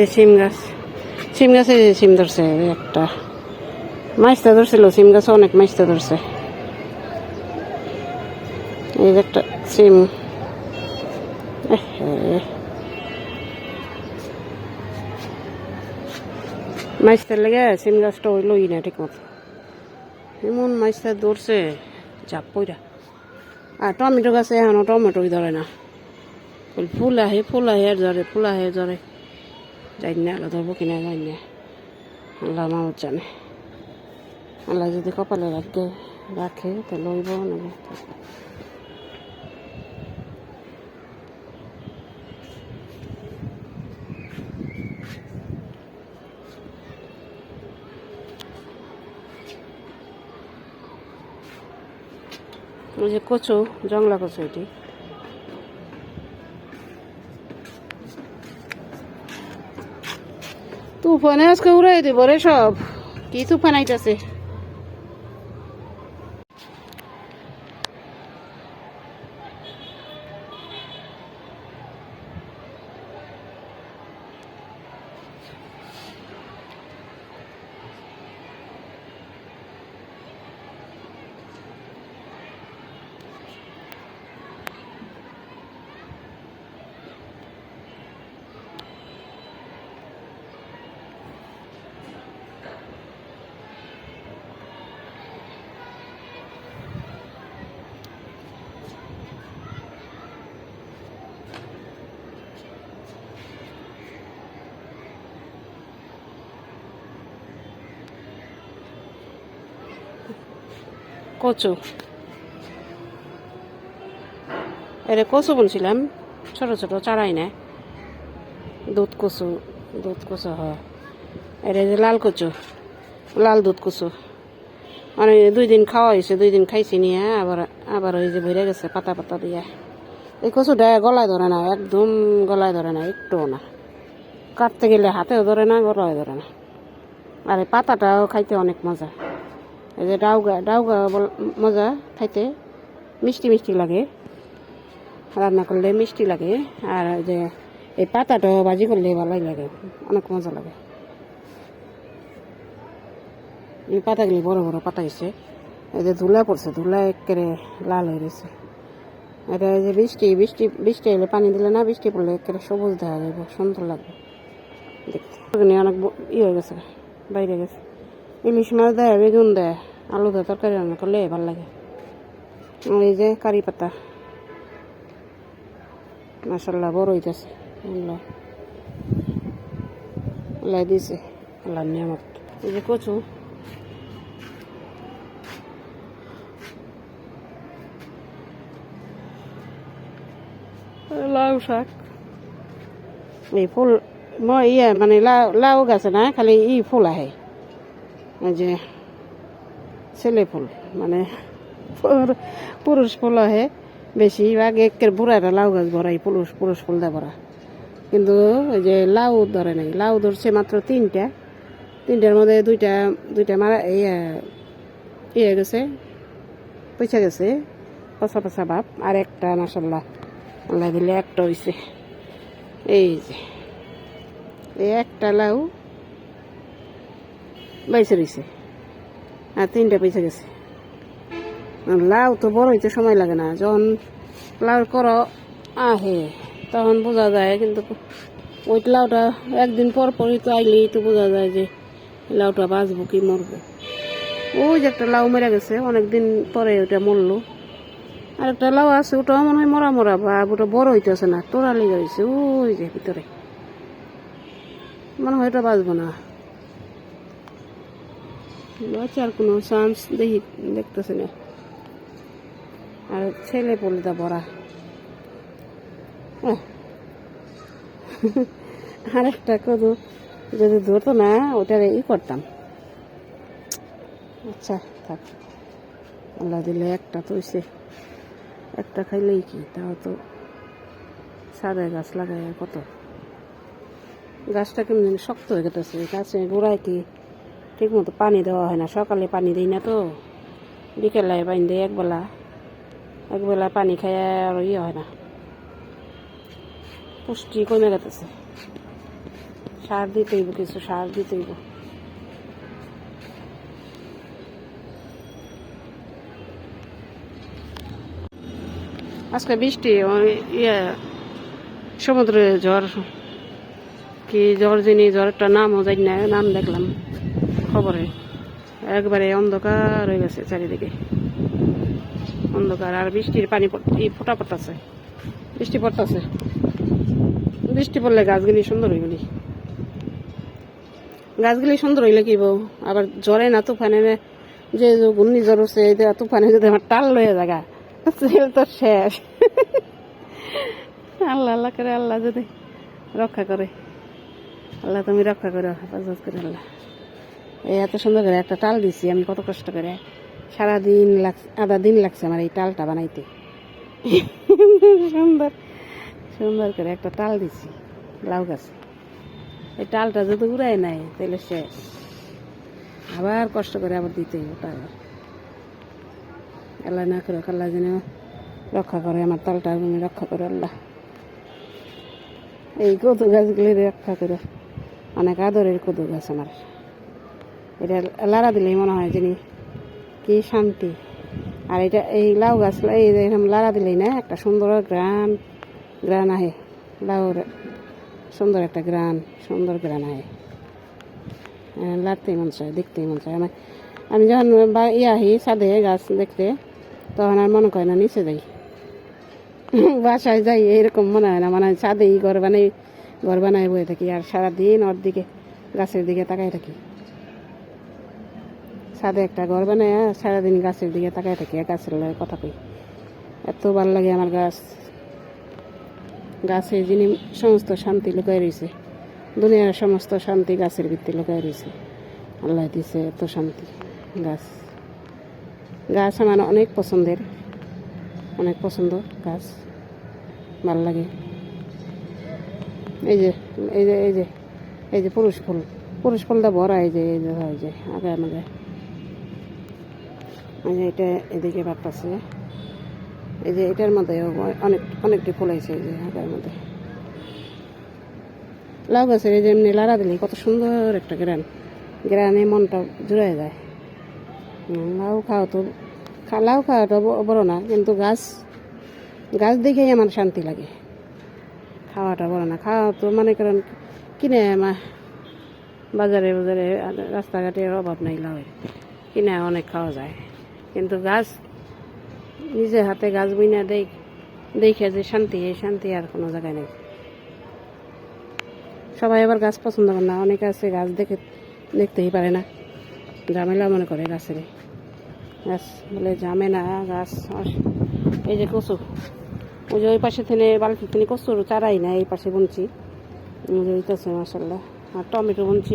যে সিম গাছ। সিম গাছে এই যে সিম ধরছে একটা। মাছটা ধরছিল সিম গাছে অনেক মাছটা ধরছে। এই যে একটা সিম। এহে। মাছটার লেগে সিম গাছটা হইলই না ঠিক মতো এমন মাছটা ধরছে চাপ পইরা। আর টমেটো গাছে এখনও টমেটোই ধরে না। ফুল আহে ফুল আহে আর ধরে ফুল আহে ধরে যাই না আল্লাহ ধরবো কিনা যাই না আল্লাহ মামত জানে আল্লাহ যদি কপালে রাখে রাখে তো লইব নেবে ওই যে কচু জংলা কচু এটি তুফানে আজকে উড়াই দিব রে সব। কি তুফান আইতাছে? কচু। এটা কচু বলছিলাম, ছোট ছোট, চারাই না। দুধ কচু দুধ কচু হয় এটা যে লাল কচু, লাল দুধ কচু। মানে দুই দিন খাওয়া হয়েছে দুই দিন খাইছি নিয়ে, আবার আবার ওই যে ভরে গেছে পাতা পাতা দিয়ে। এই কচুটা গলায় ধরে না, একদম গলায় ধরে না, একটুও না। কাটতে গেলে হাতেও ধরে না গলায় ধরে না। আর এই পাতাটাও খাইতে অনেক মজা। এই যে ডাউগা ডাউগা মজা খাইতে। মিষ্টি মিষ্টি লাগে। রান্না করলে মিষ্টি লাগে। আর এই যে, এই পাতাটা ভাজি করলে ভালোই লাগে। অনেক মজা লাগে। এই পাতাগুলি বড় বড় পাতা হয়েছে এই যে ধুলা পড়ছে, ধুলা একেবারে লাল হয়ে গেছে এটা এই যে বৃষ্টি বৃষ্টি বৃষ্টি এলে পানি দিলে না, বৃষ্টি পড়লে একেবারে সবুজ দেখা যাবে সুন্দর লাগবে। দেখতে। অনেক ব- ই হয়ে গেছে, বাইরে গেছে। ইলিশ মাছ দেয়, বেগুন দেয়, আলু দেয়, তরকারি রান্না করলে ভালো লাগে। আর এই যে কারি পাতা। মাসাল্লাহ বড় হইতেছে। আল্লাহ। দিছে। আল্লাহ নিয়ামত। এই যে কচু। লাউ শাক। এই ফুল, মই ইয়ে মানে লাউ লাউ গাছে না, খালি ই ফুল আহে। যে ছেলে ফুল মানে পুর- পুরুষ ফুল আহে বেশিরভাগ, একের বুড়াটা লাউ গাছ ভরা এই পুরুষ পুরুষ ফুল দেয় ভরা। কিন্তু ওই যে লাউ ধরে নাই, লাউ ধরছে মাত্র তিনটা। তিনটার মধ্যে দুইটা দুইটা মারা ইয়ে ইয়ে গেছে পয়সা গেছে, পচা পচা ভাব, আর একটা মাসাল্লাহ আল্লাহ দিলে একটা হয়েছে এই যে, এই একটা লাউ বাইসে রয়েছে আর তিনটা পয়সা গেছে। লাউ তো বড় হইতে সময় লাগে না। যখন লাউ করো আহে, তখন বোঝা যায় কিন্তু ওই লাউটা একদিন পর পরই তো আইলেই তো বোঝা যায় যে লাউটা বাঁচবো কি মরবো। ওই যে একটা লাউ মেরে গেছে, অনেকদিন পরে ওটা মরলো। আর একটা লাউ আছে, ওটাও মনে হয় মরা মরা, বা ওটা বড় হইতেছে না তোরা লেগে হয়েছে ওই যে ভিতরে। মনে হয় এটা বাঁচবো না। বাঁচার কোনো চান্স দেখি, দেখতেছে না। আর ছেলে পলিটা ভরা আহ। আর একটা কদু যদি ধরতো না, ওটার ই করতাম। আচ্ছা থাক। আল্লাহ দিলে একটা তো হইছে। একটা খাইলেই কি? তাও তো সাদা গাছ লাগায় আর কত? গাছটা কেমন শক্ত হয়ে গেছে গাছে গোড়ায় কি ঠিক মতো পানি দেওয়া হয় না। সকালে পানি দিই না তো। বিকেলে পানি দিই একবেলা। একবেলা পানি খাই আর ইয়ে হয় না। পুষ্টি কমে গেতেছে। সার দিতে হইব, কিছু সার দিতে হইব। আজকে বৃষ্টি ইয়ে সমুদ্রে ঝড়, কি ঝড় যিনি ঝড়টা নামও জানি না, নাম দেখলাম। খবরে। একবারে অন্ধকার হয়ে গেছে চারিদিকে। অন্ধকার, আর বৃষ্টির পানি ফোটা পড়তেছে। বৃষ্টি পড়তেছে। বৃষ্টি পড়লে গাছগুলি সুন্দর হইবনি গাছগুলি সুন্দর হইলে কি বউ? আবার জ্বরে না তুফানে যে ঘূর্ণি জ্বর হচ্ছে তুফানে যদি আমার টাল লয়ে জায়গা তো শেষ। আল্লাহ আল্লাহ করে, আল্লাহ যদি রক্ষা করে। আল্লাহ তুমি রক্ষা করো, হেফাজত করে আল্লাহ। এই এত সুন্দর করে একটা টাল দিছি, আমি কত কষ্ট করে। সারাদিন লাগছে, আধা দিন লাগছে আমার এই টালটা বানাইতে। সুন্দর সুন্দর করে একটা টাল দিছি, লাউ গাছে। এই টালটা যদি উড়াই নাই তাহলে শেষ। আবার কষ্ট করে আবার দিতে টাল। আল্লাহ না করে আল্লাহ যেন রক্ষা করে, আমার তালটা তুমি রক্ষা করে আল্লাহ। এই কদু গাছগুলি রক্ষা করে, অনেক আদরের কদু গাছ আমার। এটা লাড়া দিলেই মনে হয় যিনি কি শান্তি। আর এটা এই লাউ গাছ এই এরকম লাড়া দিলেই না একটা সুন্দর গ্রান গ্রান আহে। লাউর সুন্দর একটা গ্রান সুন্দর গ্রান আহে। আহ, লাড়তেই মন চায় দেখতেই মন চায়। আমার আমি যখন বা ইয়ে আহি সাদে গাছ দেখতে তখন আর মনে করে না নিচে যাই। বাসায় যাই এরকম মনে হয় না মানে হয় ছাদেই ঘর বানাই ঘর বানাই বয়ে থাকি। আর সারাদিন ওর দিকে গাছের দিকে তাকাই থাকি। ছাদে একটা ঘর বানায় সারাদিন গাছের দিকে তাকাই থাকি গাছের লগে কথা কই। এত ভালো লাগে আমার গাছ। গাছে যিনি সমস্ত শান্তি লুকাই রয়েছে দুনিয়ার সমস্ত শান্তি গাছের ভিত্তি লুকাই রয়েছে আল্লাহ দিছে এত শান্তি গাছ। গাছ আমার অনেক পছন্দের, অনেক পছন্দ গাছ। ভালো লাগে। এই যে এই যে এই যে এই যে পুরুষ ফুল। পুরুষ ফুলটা ভরা এই যে এই যে হয় যে আগে আমাকে এই যে এটা এদিকে বাপ্পাছে এই যে এটার মধ্যে অনেক, অনেকটি ফুল হয়েছে এই যে আগার মধ্যে। লাউ গাছের এই যে এমনি লাড়া দিলে কত সুন্দর একটা গ্রান। গ্রানে মনটা জুড়ে যায়। লাউ খাওয়া তো লাউ খাওয়াটা বড় না, কিন্তু গাছ গাছ দেখেই আমার শান্তি লাগে। খাওয়াটা বড় না, খাওয়া তো মনে করেন কিনে আমার বাজারে বাজারে, রাস্তাঘাটের অভাব নাই লাউয়ের। কিনে অনেক খাওয়া যায়। কিন্তু গাছ নিজে হাতে গাছ বুইনা দেখ দেখে যে শান্তি, এই শান্তি আর কোনো জায়গায় নেই। সবাই আবার গাছ পছন্দ করে না, অনেকে আছে গাছ দেখে, দেখতেই পারে না। ঝামেলা মনে করে গাছের। গাছ বলে জামে না গাছ এই যে কচু। ওই যে ওই পাশে থেকে বালতি থেকে কচুর চারাই না, এই পাশে বুনছি। যে মাসাল্লাহ আর টমেটো বুনছি।